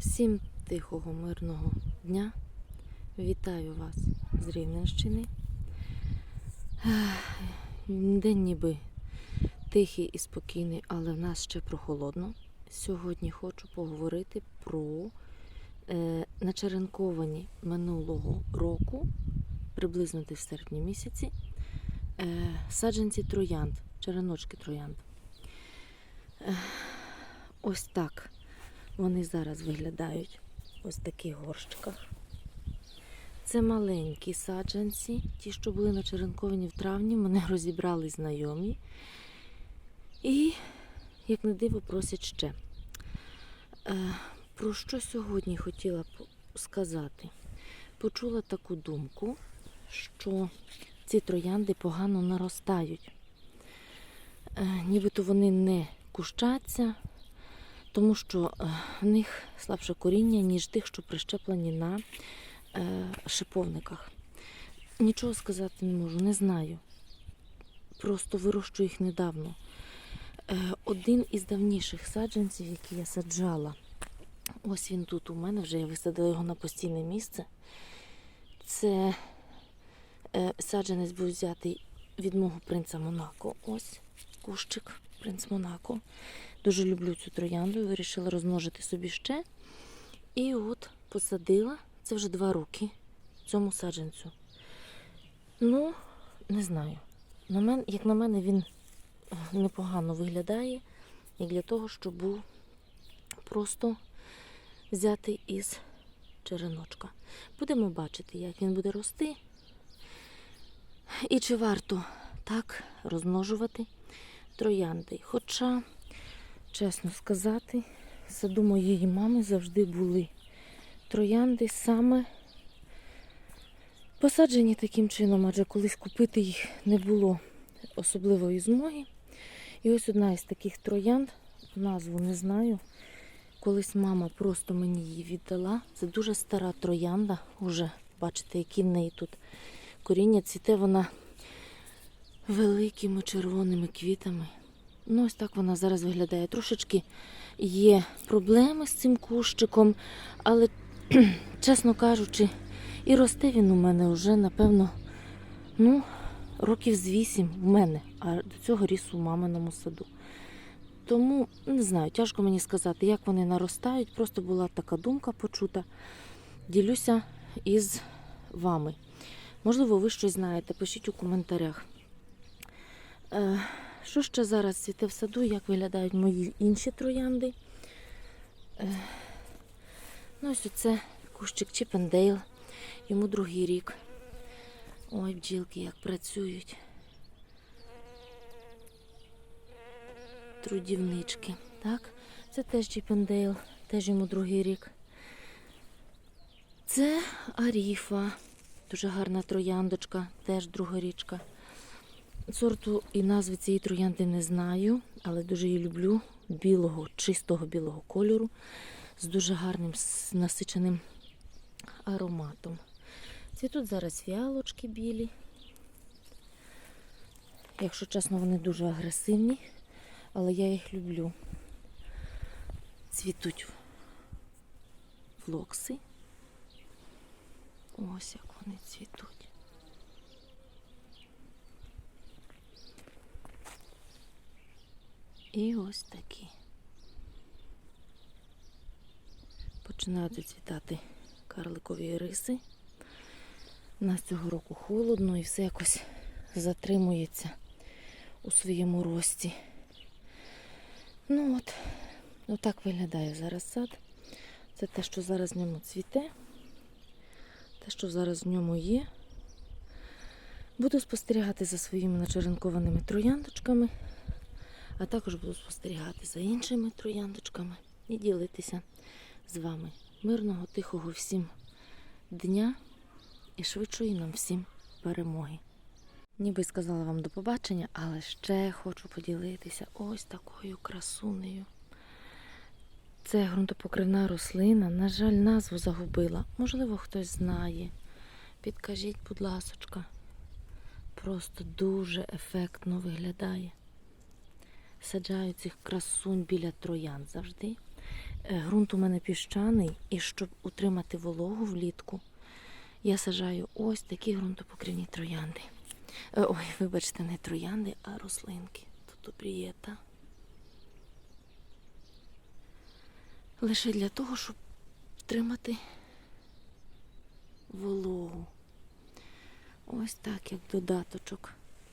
Всім тихого, мирного дня. Вітаю вас з Рівненщини. День ніби тихий і спокійний, але в нас ще прохолодно. Сьогодні хочу поговорити про е, начеренковані минулого року, приблизно десь в серпні місяці, е, саджанці троянд, череночки троянд. Ех, ось так вони зараз виглядають ось таких горщиках. Це маленькі саджанці, ті, що були начеренковані в травні, мене розібрали знайомі. І, як не диво, просять ще. Е, про що сьогодні хотіла б сказати? Почула таку думку, що ці троянди погано наростають. Е, нібито вони не кущаться, тому що е, в них слабше коріння, ніж тих, що прищеплені на е, шиповниках. Нічого сказати не можу, не знаю. Просто вирощую їх недавно. Е, один із давніших саджанців, який я саджала, ось він тут у мене, вже я висадила його на постійне місце. Це саджанець був взятий від мого принца Монако. Ось кущик, принц Монако. Дуже люблю цю троянду, вирішила розмножити собі ще. І от посадила, це вже два роки цьому саджанцю. Ну, не знаю. На мен, як на мене, він е, непогано виглядає, як для того, щоб був просто взятий із череночка. Будемо бачити, як він буде рости. І чи варто так розмножувати троянди. Хоча чесно сказати, в саду моєї мами завжди були троянди саме посаджені таким чином, адже колись купити їх не було особливої змоги. І ось одна із таких троянд, назву не знаю. Колись мама просто мені її віддала. Це дуже стара троянда. Уже бачите, які в неї тут коріння. Цвіте вона великими червоними квітами. Ну, ось так вона зараз виглядає. Трошечки є проблеми з цим кущиком, але, чесно кажучи, і росте він у мене вже, напевно, ну, років з вісім в мене, а до цього ріс у маминому саду. Тому не знаю, тяжко мені сказати, як вони наростають. Просто була така думка почута. Ділюся із вами. Можливо, ви щось знаєте, пишіть у коментарях. Що ще зараз цвіте в саду, як виглядають мої інші троянди? Е, ну, ось оце кущик Чіпендейл. Йому другий рік. Ой, бджілки як працюють. Трудівнички. Так, це теж Чіпендейл, теж йому другий рік. Це Аріфа. Дуже гарна трояндочка, теж друга річка. Сорту і назви цієї троянди не знаю, але дуже її люблю. Білого, чистого білого кольору, з дуже гарним насиченим ароматом. Цвітуть зараз фіалочки білі. Якщо чесно, вони дуже агресивні, але я їх люблю. Цвітуть флокси. Ось як вони цвітуть. І ось такі. Починають зацвітати карликові риси. У нас цього року холодно і все якось затримується у своєму рості. Ну от, отак виглядає зараз сад. Це те, що зараз в ньому цвіте, те, що зараз в ньому є. Буду спостерігати за своїми начеренкованими трояндочками, а також буду спостерігати за іншими трояндочками і ділитися з вами. Мирного, тихого всім дня і швидшої нам всім перемоги. Ніби сказала вам до побачення, але ще хочу поділитися ось такою красунею. Це ґрунтопокривна рослина. На жаль, назву загубила. Можливо, хтось знає. Підкажіть, будь ласочка. Просто дуже ефектно виглядає. Саджаю цих красунь біля троян завжди. Е, Ґрунт у мене піщаний, і щоб утримати вологу влітку, я сажаю ось такі ґрунтопокривні троянди. Е, Ой, вибачте, не троянди, а рослинки. Тут обрієта. Лише для того, щоб втримати вологу. Ось так, як додаточок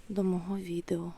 до мого відео.